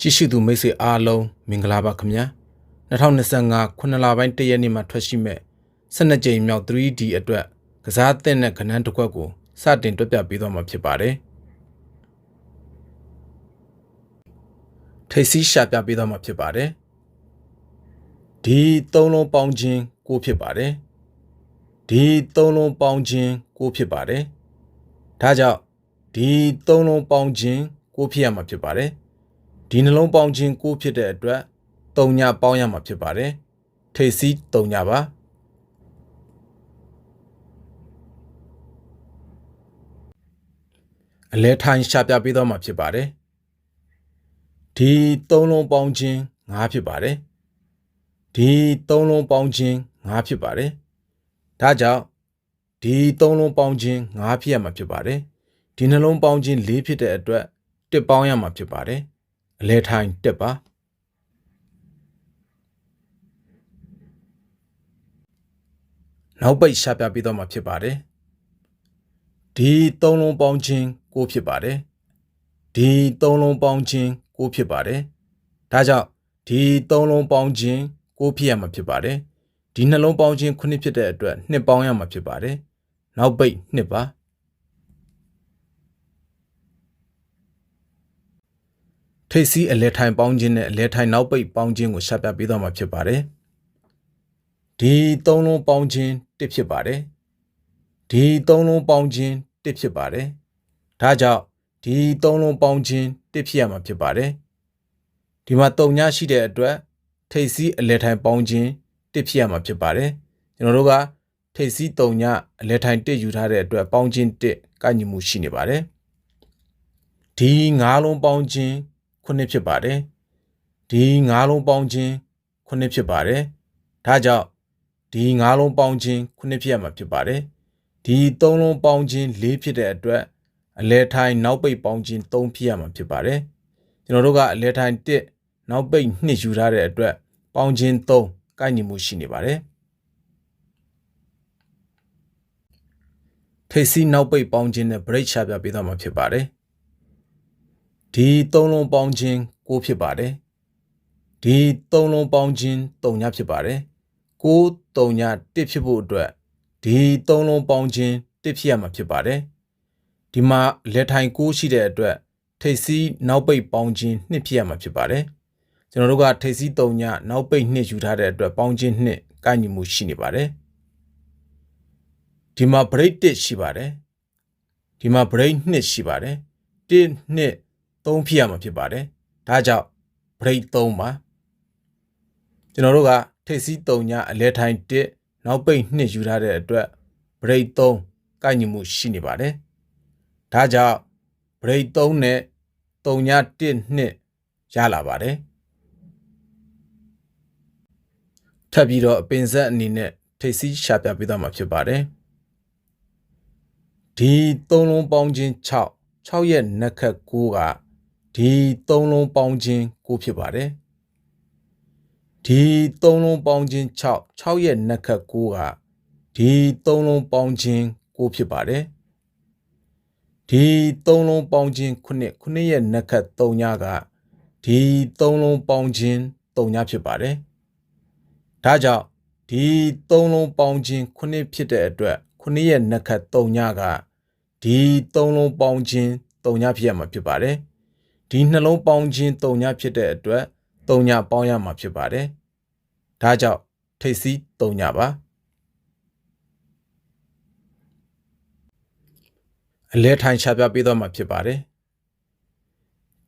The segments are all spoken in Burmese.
ကြည့်ရှုသူမိတ်ဆွေအားလုံးမင်္ဂလာပါခင်ဗျာ2025ခုနှစ်လပိုင်းတရက်နေ့မှာထွက်ရှိမဲ့12ကြိမ်မြောက် 3D အတွက်ကစားသင့်တဲ့ကဏ္ဍတစ်ခွက်ကိုစတင်တွက်ပြပေးသွားမှာဖြစ်ပါတယ်ထိတ်စီးရှာပြပေးသွားမှာဖြစ်ပါတယ်ဒီသုံးလုံးပေါင်းခြင်းကိုဖြစ်ပါတယ်ဒီသုံးလုံးပေါင်းခြင်းကိုဖြစ်ပါတယ်ဒါကြောင့်ဒီသုံးလုံးပေါင်းခြင်းကိုဖြစ်ရမှာဖြစ်ပါတယ် ဒီနှလုံးပေါင်းခြင်းကိုဖြစ်တဲ့အတွက်တုံညာပေါင်းရမှာဖြစ်ပါတယ်ထိတ်စီးတုံညာပါအလဲထိုင်ရှာပြပေးတော့မှာဖြစ်ပါတယ်ဒီသုံးလုံးပေါင်းခြင်း၅ဖြစ်ပါတယ်ဒီသုံးလုံးပေါင်းခြင်း၅ဖြစ်ပါတယ်ဒါကြောင့်ဒီသုံးလုံးပေါင်းခြင်း၅ဖြစ်ရမှာဖြစ်ပါတယ်ဒီနှလုံးပေါင်းခြင်း၄ဖြစ်တဲ့အတွက်တစ်ပေါင်းရမှာဖြစ်ပါတယ် အလဲထိုင်တက်ပါနောက်ပိတ်ရှာပြပေးတော့မှာဖြစ်ပါတယ်ဒီသုံးလုံးပေါင်းခြင်းကိုဖြစ်ပါတယ်ဒီသုံးလုံးပေါင်းခြင်းကိုဖြစ်ပါတယ်ဒါကြောင့်ဒီသုံးလုံးပေါင်းခြင်းကိုဖြစ်ရမှာဖြစ်ပါတယ်ဒီနှလုံးပေါင်းခြင်းခုနှစ်ဖြစ်တဲ့အတွက်နှစ်ပေါင်းရမှာဖြစ်ပါတယ်နောက်ပိတ်နှစ်ပါ ထိတ်စီးအလဲထိုင်ပေါင်းခြင်းနဲ့အလဲထိုင်နောက်ပိတ်ပေါင်းခြင်းကိုရှာပြပေးသွားမှာဖြစ်ပါတယ်ဒီသုံးလုံးပေါင်းခြင်းတစ်ဖြစ်ပါတယ်ဒီသုံးလုံးပေါင်းခြင်းတစ်ဖြစ်ပါတယ်ဒါကြောင့်ဒီသုံးလုံးပေါင်းခြင်းတစ်ဖြစ်ရမှာဖြစ်ပါတယ်ဒီမှာတုံညရှိတဲ့အတွက်ထိတ်စီးအလဲထိုင်ပေါင်းခြင်းတစ်ဖြစ်ရမှာဖြစ်ပါတယ်ကျွန်တော်တို့ကထိတ်စီးတုံညအလဲထိုင်တစ်ယူထားတဲ့အတွက်ပေါင်းခြင်းတစ်ကညီမှုရှိနေပါတယ်ဒီငါးလုံးပေါင်းခြင်း ခုနှစ်ဖြစ်ပါတယ်ဒီငါးလုံးပေါင်းခြင်းခုနှစ်ဖြစ်ပါတယ်ဒါကြောင့်ဒီငါးလုံးပေါင်းခြင်းခုနှစ်ဖြစ်ရမှာဖြစ်ပါတယ်ဒီသုံးလုံးပေါင်းခြင်း၄ဖြစ်တဲ့အတွက်အလဲထိုင်နောက်ပိတ်ပေါင်းခြင်း၃ဖြစ်ရမှာဖြစ်ပါတယ်ကျွန်တော်တို့ကအလဲထိုင်၁နောက်ပိတ်2ယူထားတဲ့အတွက်ပေါင်းခြင်း3ကိုက်ညီမှုရှိနေပါတယ်ထိတ်စီနောက်ပိတ်ပေါင်းခြင်းနဲ့ break ချပြပေးသွားမှာဖြစ်ပါတယ် ဒီသုံးလုံးပေါင်းခြင်း6ဖြစ်ပါတယ်ဒီသုံးလုံးပေါင်းခြင်း3ညဖြစ်ပါတယ်6 3ည1ဖြစ်ဖို့အတွက်ဒီသုံးလုံးပေါင်းခြင်း1ဖြစ်ရမှာဖြစ်ပါတယ်ဒီမှာလက်ထိုင်6ရှိတဲ့အတွက်ထိတ်စီးနောက်ပိတ်ပေါင်းခြင်း2ဖြစ်ရမှာဖြစ်ပါတယ်ကျွန်တော်တို့ကထိတ်စီး3ညနောက်ပိတ်2ယူထားတဲ့အတွက်ပေါင်းခြင်း2ကိုက်ညီမှုရှိနေပါတယ်ဒီမှာ break 1ရှိပါတယ်ဒီမှာ break 2ရှိပါတယ်1 2 3ဖြစ်ရမှာဖြစ်ပါတယ်ဒါကြောင့် break 3ပါကျွန်တော်တို့ကထိတ်စီး3ညအလဲထိုင်1နောက်ပိတ်2ယူထားတဲ့အတွက် break 3ကိုက်ညီမှုရှိနေပါတယ်ဒါကြောင့် break 3နဲ့3ည1 2ရလာပါတယ်ထပ်ပြီးတော့အပင်ဆက်အနေနဲ့ထိတ်စီးရှာပြပေးသွားမှာဖြစ်ပါတယ်ဒီသုံးလုံးပေါင်းခြင်း6 6ရဲ့နက်ခတ်9က ဒီသုံးလုံးပေါင်းခြင်း9ဖြစ်ပါတယ်ဒီသုံးလုံးပေါင်းခြင်း6 6ရဲ့နက်ခတ်9ကဒီသုံးလုံးပေါင်းခြင်း9ဖြစ်ပါတယ်ဒီသုံးလုံးပေါင်းခြင်း9 9ရဲ့နက်ခတ်3ညကဒီသုံးလုံးပေါင်းခြင်း3ညဖြစ်ပါတယ်ဒါကြောင့်ဒီသုံးလုံးပေါင်းခြင်း9ဖြစ်တဲ့အတွက်9ရဲ့နက်ခတ်3ညကဒီသုံးလုံးပေါင်းခြင်း3ညဖြစ်ရမှာဖြစ်ပါတယ် ဒီနှလုံးပေါင်းခြင်း3ညဖြစ်တဲ့အတွက်3ညပေါင်းရမှာဖြစ်ပါတယ်ဒါကြောင့်ထိတ်စီး3ညပါအလဲထိုင်ချပြပေးတော့မှာဖြစ်ပါတယ်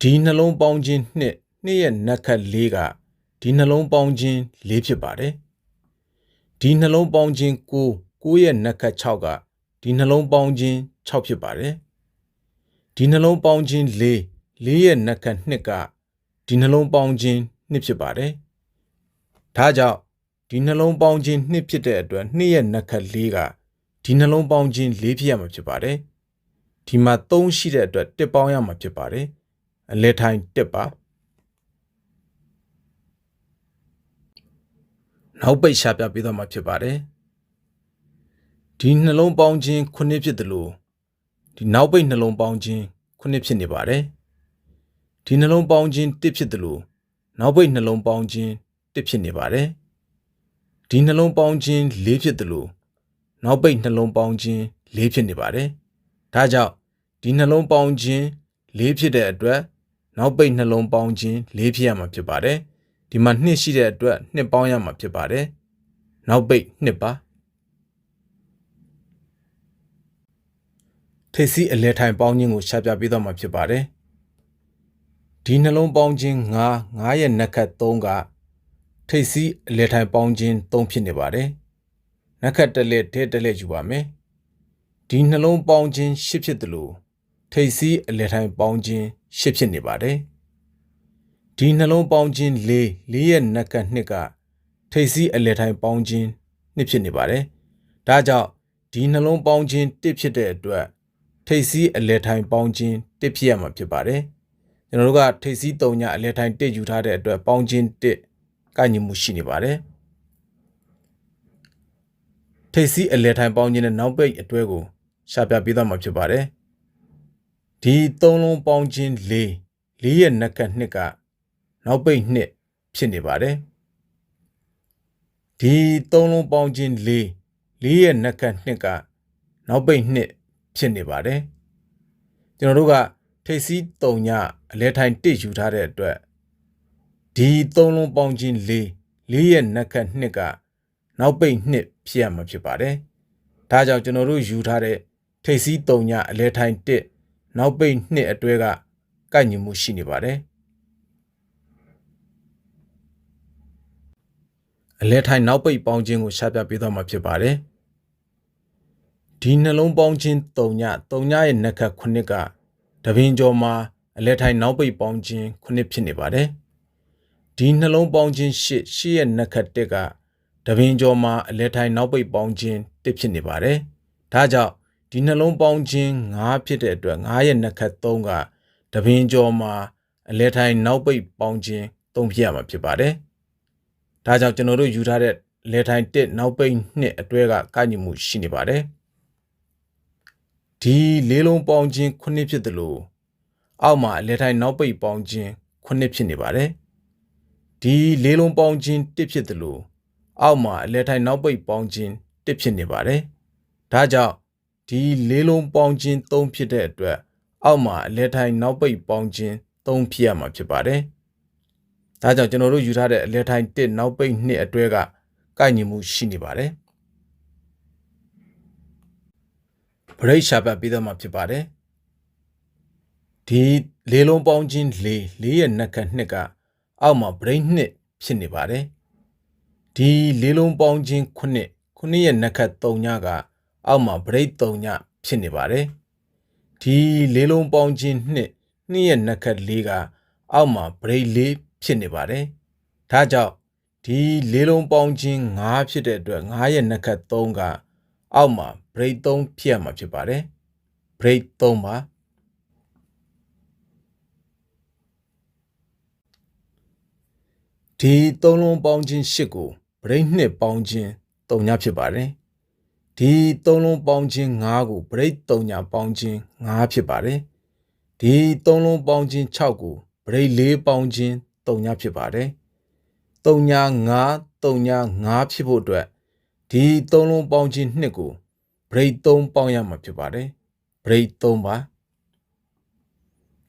ဒီနှလုံးပေါင်းခြင်းနှစ်နှစ်ရဲ့နက်ခတ်၄ကဒီနှလုံးပေါင်းခြင်း၄ဖြစ်ပါတယ်ဒီနှလုံးပေါင်းခြင်း9 9ရဲ့နက်ခတ်6ကဒီနှလုံးပေါင်းခြင်း6ဖြစ်ပါတယ်ဒီနှလုံးပေါင်းခြင်း4 4ရဲ့နက်ခတ်2ကဒီနှလုံးပေါင်းခြင်း2ဖြစ်ပါတယ်ဒါကြောင့်ဒီနှလုံးပေါင်းခြင်း2ဖြစ်တဲ့အတွက်2ရဲ့နက်ခတ်4ကဒီနှလုံးပေါင်းခြင်း4ဖြစ်ရမှာဖြစ်ပါတယ်ဒီမှာ3ရှိတဲ့အတွက်1ပေါင်းရမှာဖြစ်ပါတယ်အလဲထိုင်1ပါနောက်ပိတ်ရှာပြပေးတော့မှာဖြစ်ပါတယ်ဒီနှလုံးပေါင်းခြင်း9ဖြစ်တယ်လို့ဒီနောက်ပိတ်နှလုံးပေါင်းခြင်း9ဖြစ်နေပါတယ် ဒီနှလုံးပေါင်းခြင်းတစ်ဖြစ်တယ်လို့နောက်ပိတ်နှလုံးပေါင်းခြင်းတစ်ဖြစ်နေပါတယ်ဒီနှလုံးပေါင်းခြင်းလေးဖြစ်တယ်လို့နောက်ပိတ်နှလုံးပေါင်းခြင်းလေးဖြစ်နေပါတယ်ဒါကြောင့်ဒီနှလုံးပေါင်းခြင်းလေးဖြစ်တဲ့အတွက်နောက်ပိတ်နှလုံးပေါင်းခြင်းလေးဖြစ်ရမှာဖြစ်ပါတယ်ဒီမှာနှစ်ရှိတဲ့အတွက်နှစ်ပေါင်းရမှာဖြစ်ပါတယ်နောက်ပိတ်နှစ်ပါထိပ်စီးအလဲထိုင်ပေါင်းခြင်းကိုရှာပြပေးတော့မှာဖြစ်ပါတယ် ဒီနှလုံးပေါင်းခြင်း9 9ရဲ့နက်ခတ်3ကထိပ်စီးအလဲထိုင်ပေါင်းခြင်း3ဖြစ်နေပါတယ်နက်ခတ်တစ်လက်ထဲတစ်လက်ယူပါမယ်ဒီနှလုံးပေါင်းခြင်း10ဖြစ်တယ်လို့ထိပ်စီးအလဲထိုင်ပေါင်းခြင်း10ဖြစ်နေပါတယ်ဒီနှလုံးပေါင်းခြင်း4 4ရဲ့နက်ကနှစ်ကထိပ်စီးအလဲထိုင်ပေါင်းခြင်း2ဖြစ်နေပါတယ်ဒါကြောင့်ဒီနှလုံးပေါင်းခြင်း1ဖြစ်တဲ့အတွက်ထိပ်စီးအလဲထိုင်ပေါင်းခြင်း1ဖြစ်ရမှာဖြစ်ပါတယ် ကျွန်တော်တို့ကထိပ်စီး3ညအလဲထိုင်1ယူထားတဲ့အတွက်ပေါင်းခြင်း1ကညီမှုရှိနေပါတယ်ထိပ်စီးအလဲထိုင်ပေါင်းခြင်းနဲ့နောက်ပိတ်အတွဲကိုရှာပြပေးသွားမှာဖြစ်ပါတယ်ဒီသုံးလုံးပေါင်းခြင်း၄၄ရဲ့နက်ကနှစ်ကနောက်ပိတ်နှစ်ဖြစ်နေပါတယ်ဒီသုံးလုံးပေါင်းခြင်း၄၄ရဲ့နက်ကနှစ်ကနောက်ပိတ်နှစ်ဖြစ်နေပါတယ်ကျွန်တော်တို့က ထိပ်စီးတုံညအလဲထိုင်တစ်ယူထားတဲ့အတွက်ဒီသုံးလုံးပေါင်းခြင်း၄၄ရဲ့နက်ကနှစ်ကနောက်ပိတ်နှစ်ဖြစ်ရမှာဖြစ်ပါတယ်ဒါကြောင့်ကျွန်တော်တို့ယူထားတဲ့ထိပ်စီးတုံညအလဲထိုင်တစ်နောက်ပိတ်နှစ်အတွဲကကိုက်ညီမှုရှိနေပါတယ်အလဲထိုင်နောက်ပိတ်ပေါင်းခြင်းကိုရှာပြပေးသွားမှာဖြစ်ပါတယ်ဒီနှလုံးပေါင်းခြင်းတုံညတုံညရဲ့နက်ခတ်ခုနှစ်က တပင်ကျော်မှာအလဲထိုင်နောက်ပိတ်ပေါင်းခြင်းခုနှစ်ဖြစ်နေပါတယ်ဒီနှလုံးပေါင်းခြင်းရှစ်ရှစ်ရဲ့နက်ခတ်တက်ကတပင်ကျော်မှာအလဲထိုင်နောက်ပိတ်ပေါင်းခြင်းတစ်ဖြစ်နေပါတယ်ဒါကြောင့်ဒီနှလုံးပေါင်းခြင်း9ဖြစ်တဲ့အတွက်9ရဲ့နက်ခတ်3ကတပင်ကျော်မှာအလဲထိုင်နောက်ပိတ်ပေါင်းခြင်း3ဖြစ်ရမှာဖြစ်ပါတယ်။ဒါကြောင့်ကျွန်တော်တို့ယူထားတဲ့လဲထိုင်1နောက်ပိတ်2အတွဲကကညီမှုရှိနေပါတယ်။ ဒီလေးလုံးပေါင်းခြင်း9ဖြစ်တယ်လို့အောက်မှာလဲထိုင်နောက်ပိတ်ပေါင်းခြင်း9ဖြစ်နေပါတယ်။ဒီလေးလုံးပေါင်းခြင်း1ဖြစ်တယ်လို့အောက်မှာလဲထိုင်နောက်ပိတ်ပေါင်းခြင်း1ဖြစ်နေပါတယ်။ဒါကြောင့်ဒီလေးလုံးပေါင်းခြင်း3ဖြစ်တဲ့အတွက်အောက်မှာအလဲထိုင်နောက်ပိတ်ပေါင်းခြင်း3ဖြစ်ရမှာဖြစ်ပါတယ်။ဒါကြောင့်ကျွန်တော်တို့ယူထားတဲ့အလဲထိုင်1နောက်ပိတ်2အတွဲကကိုက်ညီမှုရှိနေပါတယ်။ ဘရိတ်ရှာပတ်ပြီးတော့မှဖြစ်ပါတယ်။ဒီလေးလုံးပေါင်းခြင်း4 4ရဲ့နက်ခတ်2ကအောက်မှာဘရိတ်2ဖြစ်နေပါတယ်။ဒီလေးလုံးပေါင်းခြင်း9 9ရဲ့နက်ခတ်3ညကအောက်မှာ break 3ညဖြစ်နေပါတယ်ဒီလေးလုံးပေါင်းခြင်းနှစ်နှစ်ရဲ့နက်ခတ်လေးကအောက်မှာ break လေးဖြစ်နေပါတယ်ဒါကြောင့်ဒီလေးလုံးပေါင်းခြင်း9ဖြစ်တဲ့အတွက်9ရဲ့နက်ခတ်3က အောက်မှာ break 3ဖြစ်ရမှာဖြစ်ပါတယ် break 3ပါဒီသုံးလုံးပေါင်းခြင်း8ကို break 2ပေါင်းခြင်း3ညဖြစ်ပါတယ်ဒီသုံးလုံးပေါင်းခြင်း9ကို break 3ညာပေါင်းခြင်း9ဖြစ်ပါတယ်ဒီသုံးလုံးပေါင်းခြင်း6ကို break 4ပေါင်းခြင်း3ညာဖြစ်ပါတယ်3ညာ9 3ညာ9ဖြစ်ဖို့အတွက် ဒီသုံးလုံးပေါင်းခြင်း2ကို break 3ပေါင်းရမှာဖြစ်ပါတယ် break 3ပါ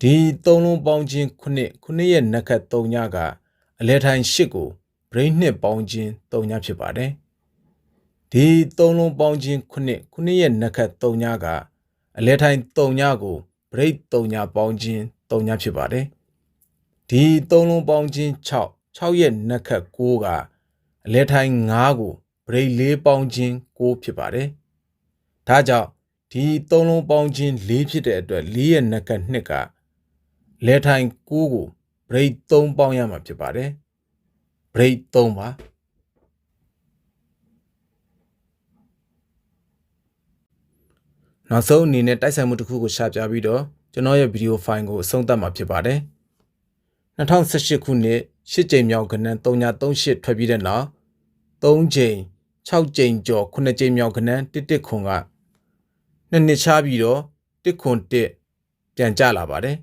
ဒီသုံးလုံးပေါင်းခြင်း9 9ရဲ့နက်ခတ်3ညကအလဲထိုင်8ကို break 2ပေါင်းခြင်း3ညဖြစ်ပါတယ်ဒီသုံးလုံးပေါင်းခြင်းခုနှစ်ခုနှစ်ရဲ့နက်ခတ်၃ညကအလဲထိုင်၃ညကို break ၃ညပေါင်းခြင်း၃ညဖြစ်ပါတယ်ဒီသုံးလုံးပေါင်းခြင်း6 6ရဲ့နက်ခတ်9ကအလဲထိုင်9ကို break 4ပေါင်းခြင်း9ဖြစ်ပါတယ်ဒါကြောင့်ဒီသုံးလုံးပေါင်းခြင်း4ဖြစ်တဲ့အတွက်4ရဲ့နက်ခတ်2ကလဲထိုင်9ကို break 3ပေါင်းရမှာဖြစ်ပါတယ် break 3ပါနောက်ဆုံးအနေနဲ့တိုက်ဆိုင်မှုတစ်ခုကိုရှာပြပြီးတော့ကျွန်တော်ရဲ့ဗီဒီယိုဖိုင်ကိုအဆုံးသတ်မှာဖြစ်ပါတယ်2018ခုနှစ်8ကြိမ်မြောက်ကဏ္ဍ338ထွက်ပြီးတဲ့နောက်3ကြိမ် 6ကြိမ်ကျော်9ကြိမ်မြောက်ကဏ္ဍ11ခွန်ကနှစ်နှစ်ချပြီးတော့1ခွန်1ပြန်ကြလာပါတယ်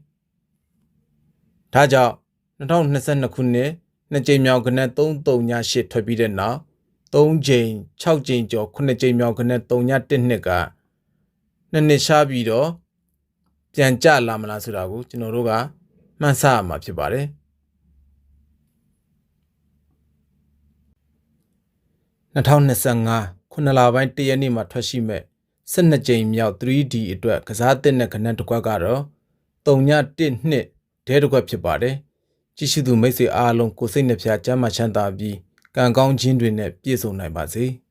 ဒါကြောင့်2022ခုနှစ်နှစ်ကြိမ်မြောက်ကနက်338ထွက်ပြီးတဲ့နောက်3ကြိမ်6ကြိမ်ကျော်9ကြိမ်မြောက်ကနက်3.1နှစ်ကနှစ်နှစ်ရှားပြီးတော့ပြန်ကြလာမလားဆိုတာကိုကျွန်တော်တို့ကမှန်းဆရမှာဖြစ်ပါတယ် 2025ခုနှစ်လပိုင်းတရက်နေ့မှာထွက်ရှိမဲ့12ကြိမ်မြောက် 3D အတွက်ကစားသစ်နဲ့ကနက်တစ်ခွက်ကတော့3.1နှစ်ဒဲတစ်ခွက်ဖြစ်ပါတယ်ကြည့်ရှုသူမိတ်ဆွေအားလုံးကိုယ်စိတ်နှဖျားစမ်းမချမ်းသာပြီးကံကောင်းခြင်းတွေနဲ့ပြည့်စုံနိုင်ပါစေ။